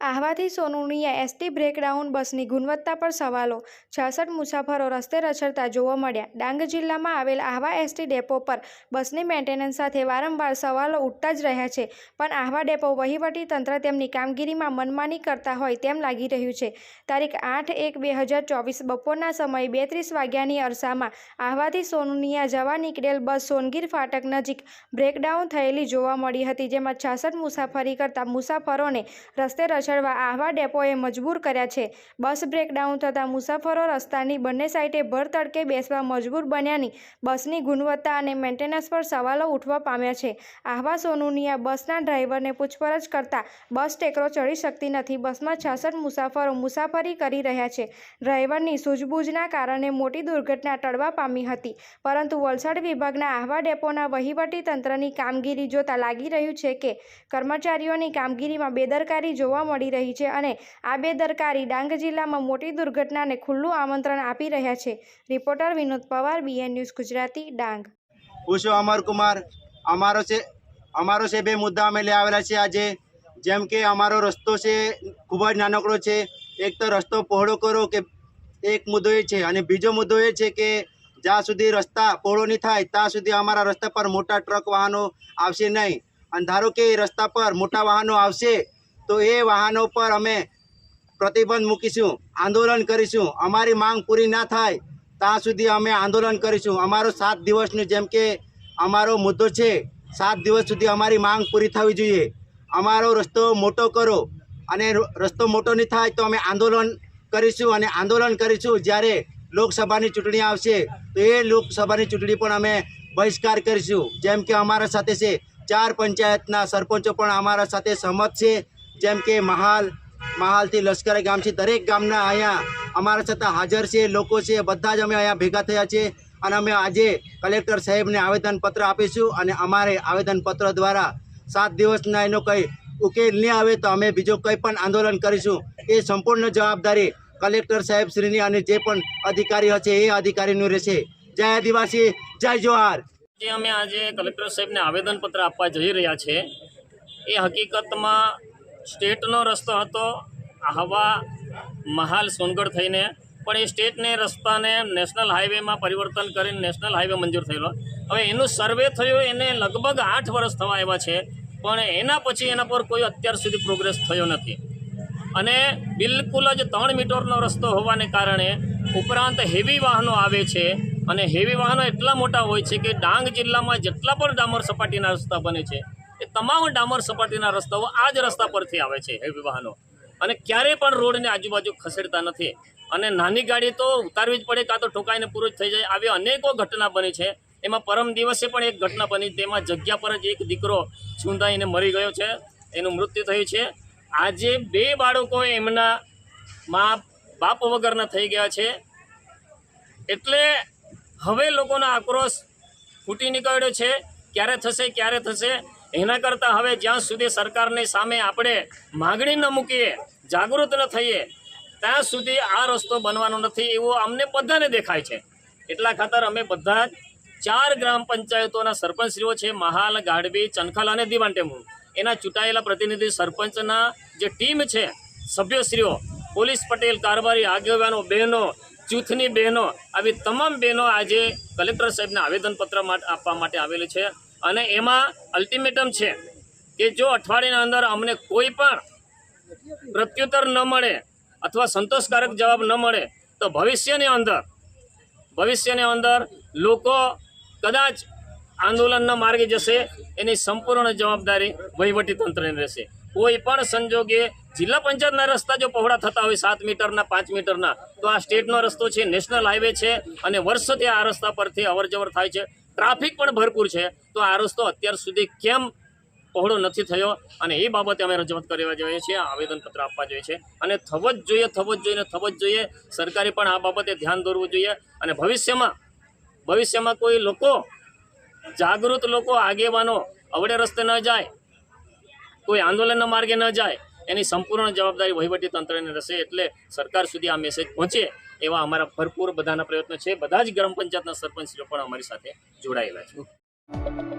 આહવાથી સોનુનિયા ST breakdown બસની ગુણવત્તા પર સવાલો. છાસઠ મુસાફરો રસ્તે રછડતા જોવા મળ્યા. ડાંગ જિલ્લામાં આવેલ આહવા એસટી ડેપો પર બસની મેન્ટેનન્સ સાથે વારંવાર સવાલો ઉઠતા જ રહ્યા છે. પણ આહવા ડેપો વહીવટી તંત્ર તેમની કામગીરીમાં મનમાની કરતા હોય તેમ લાગી રહ્યું છે. તારીખ આઠ એક બે હજાર ચોવીસ બપોરના સમયે બેત્રીસ વાગ્યાની અરસામાં આહવાથી સોનુનિયા જવા નીકળેલ બસ સોનગીર ફાટક નજીક બ્રેકડાઉન થયેલી જોવા મળી હતી, જેમાં છાસઠ મુસાફરી કરતા મુસાફરોને રસ્તે રચડવા આહવા ડેપોએ મજબૂર કર્યા છે. બસ બ્રેકડાઉન થતાં મુસાફરો રસ્તાની બંને સાઇડે ભર તડકે બેસવા મજબૂર બન્યાની બસની ગુણવત્તા અને મેન્ટેનન્સ પર સવાલો ઉઠવા પામ્યા છે. આહવા સોનુનિયા બસના ડ્રાઈવરને પૂછપરછ કરતા બસ ટેકરો ચડી શકતી નથી. બસમાં છાસઠ મુસાફરો મુસાફરી કરી રહ્યા છે. ડ્રાઈવરની સૂઝબૂઝના કારણે મોટી દુર્ઘટના ટળવા પામી હતી. પરંતુ વલસાડ વિભાગના આહવા ડેપોના વહીવટી તંત્રની કામગીરી જોતા લાગી રહ્યું છે કે કર્મચારીઓની કામગીરીમાં બેદરકારી જોવા મળી રહી છે અને આ બેદરકારી ડાંગ જિલ્લામાં મોટી દુર્ઘટનાને ખુલ્લું આમંત્રણ આપી રહ્યા છે. Reporter Vinod Pawar BN news Gujarati, Dang. હું છું અમર કુમાર, અમારો છે અમારો છે બે મુદ્દા અમે લઈ આવેલા છે આજે. જેમ કે અમારો રસ્તો છે, ખૂબ જ નાનકડો છે. એક તો રસ્તો પહોળો કરો કે એક મુદ્દો એ છે અને બીજો મુદ્દો એ છે કે જ્યાં સુધી રસ્તા પહોળો નહીં થાય, ત્યાં સુધી અમારા રસ્તા પર મોટા ટ્રક વાહનો આવશે નહીં. અને ધારો કે રસ્તા પર મોટા વાહનો આવશે તો એ વાહનો પર અમે પ્રતિબંધ મૂકીશું, આંદોલન કરીશું. અમારી માંગ પૂરી ના થાય, ત્યાં સુધી અમે આંદોલન કરીશું. અમારો સાત દિવસનું જેમ કે અમારો મુદ્દો છે, સાત દિવસ સુધી અમારી માંગ પૂરી થવી જોઈએ. અમારો રસ્તો મોટો કરો અને રસ્તો મોટો નહીં થાય તો અમે આંદોલન કરીશું અને આંદોલન કરીશું. જ્યારે લોકસભાની ચૂંટણી આવશે, તો એ લોકસભાની ચૂંટણી પણ અમે બહિષ્કાર કરીશું. જેમ કે અમારા સાથે છે, ચાર પંચાયતના સરપંચો પણ અમારા સાથે સહમત છે. જેમ કે મહાલ, મહાલથી લશ્કરી ગામ છે દરેક ગામના અહીંયા અમારા સાથે હાજર છે, લોકો છે, બધા જ અમે અહીંયા ભેગા થયા છે અને અમે આજે કલેક્ટર સાહેબને આવેદનપત્ર આપીશું અને અમારે આવેદનપત્ર દ્વારા સાત દિવસના એનો કંઈ ઉકેલ નહીં આવે તો અમે બીજો કંઈ પણ આંદોલન કરીશું. એ સંપૂર્ણ જવાબદારી કલેક્ટર સાહેબ શ્રીની અને જે પણ અધિકારી હશે એ અધિકારીનું રહેશે. જય આદિવાસી, જય જોહાર. જે અમે આજે કલેક્ટર સાહેબને આવેદનપત્ર આપવા જઈ રહ્યા છે, એ હકીકતમાં સ્ટેટનો રસ્તો હતો આહવા મહાલ સોનગઢ થઈને, પણ એ સ્ટેટને રસ્તાને નેશનલ હાઈવેમાં પરિવર્તન કરીને નેશનલ હાઈવે મંજૂર થયેલો. હવે એનું સર્વે થયો, એને લગભગ આઠ વર્ષ થવા આવ્યા છે, પણ એના પછી એના પર કોઈ અત્યાર સુધી પ્રોગ્રેસ થયો નથી. અને બિલકુલ જ ત્રણ મીટરનો રસ્તો હોવાને કારણે ઉપરાંત હેવી વાહનો આવે છે, અને હેવી વાહનો એટલા મોટા હોય છે કે ડાંગ જિલ્લામાં જેટલા પણ ડામર સપાટીના રસ્તા બને છે એ તમામ ડામર સપાટીના રસ્તાઓ આ જ રસ્તા પરથી આવે છે હેવી વાહનો. અને ક્યારેય પણ રોડની આજુબાજુ ખસેડતા નથી. અને નાની ગાડી તો ઉતારવી જ પડે, કાં તો ઠોકાઈને પૂરું જ થઈ જાય. આવી અનેકો ઘટના બની છે. એમાં પરમ દિવસે પણ એક ઘટના બની. તેમાં જગ્યા પર જ એક દીકરો છૂંદાઈને મરી ગયો છે. એનું મૃત્યુ થયું છે. આજે બે બાળકો એમના મા બાપ વગરના થઈ ગયા છે. એટલે હવે લોકોનો આક્રોશ ફૂટી નીકળ્યો છે. ક્યારે થશે ક્યારે થશે? એના કરતાં હવે જ્યાં સુધી સરકારની સામે આપણે માગણી ન મૂકીએ, જાગૃત ન થઈએ, ત્યાં સુધી આ રસ્તો બનવાનો નથી એવો અમને બધાને દેખાય છે. એટલા ખાતર અમે બધા ચાર ગ્રામ પંચાયતોના સરપંચશ્રીઓ છે, મહાલ ગાઢવી ચનખલ અને દીવાન ટેમુ એના ચૂંટાયેલા પ્રતિનિધિ સરપંચના જે ટીમ છે, સભ્યશ્રીઓ, પોલીસ પટેલ, કારોબારી, આગેવાનો, બહેનો, જૂથની બહેનો, આવી તમામ બહેનો આજે કલેક્ટર સાહેબને આવેદનપત્ર આપવા માટે આવેલી છે. અને એમાં અલ્ટિમેટમ છે કે જો અઠવાડિયાના અંદર અમને કોઈ પણ પ્રત્યુત્તર ન મળે અથવા સંતોષકારક જવાબ ન મળે, તો ભવિષ્યની અંદર ભવિષ્યની અંદર લોકો કદાચ આંદોલનના માર્ગે જશે, એની સંપૂર્ણ જવાબદારી વહીવટી તંત્રની રહેશે. કોઈ પણ સંજોગે જિલ્લા પંચાયતના રસ્તા જો પહોળા થતા હોય, સાત મીટરના, પાંચ મીટરના, તો આ સ્ટેટનો રસ્તો છે, નેશનલ હાઈવે છે અને વર્ષોથી આ રસ્તા પરથી અવરજવર થાય છે. ટ્રાફિક પણ ભરપૂર છે. તો આ રસ્તો અત્યાર સુધી કેમ પહોળો નથી થયો અને એ બાબતે અમે રજૂઆત કરવા જોઈએ છીએ, આવેદનપત્ર આપવા જોઈએ છે અને થવો જ જોઈએ થવો જ જોઈએ થવો જ જોઈએ, સરકારે પણ આ બાબતે ધ્યાન દોરવું જોઈએ. અને ભવિષ્યમાં ભવિષ્યમાં કોઈ લોકો, જાગૃત લોકો, આગેવાનો અવડે રસ્તે ન જાય, કોઈ આંદોલનના માર્ગે ન જાય, એની સંપૂર્ણ જવાબદારી વહીવટી તંત્રને રહેશે. એટલે સરકાર સુધી આ મેસેજ પહોંચે. એવા અમારા ભરપૂર બધાના પ્રયત્નો છે. બધા જ ગ્રામ પંચાયતના સરપંચો પણ અમારી સાથે જોડાયેલા છે.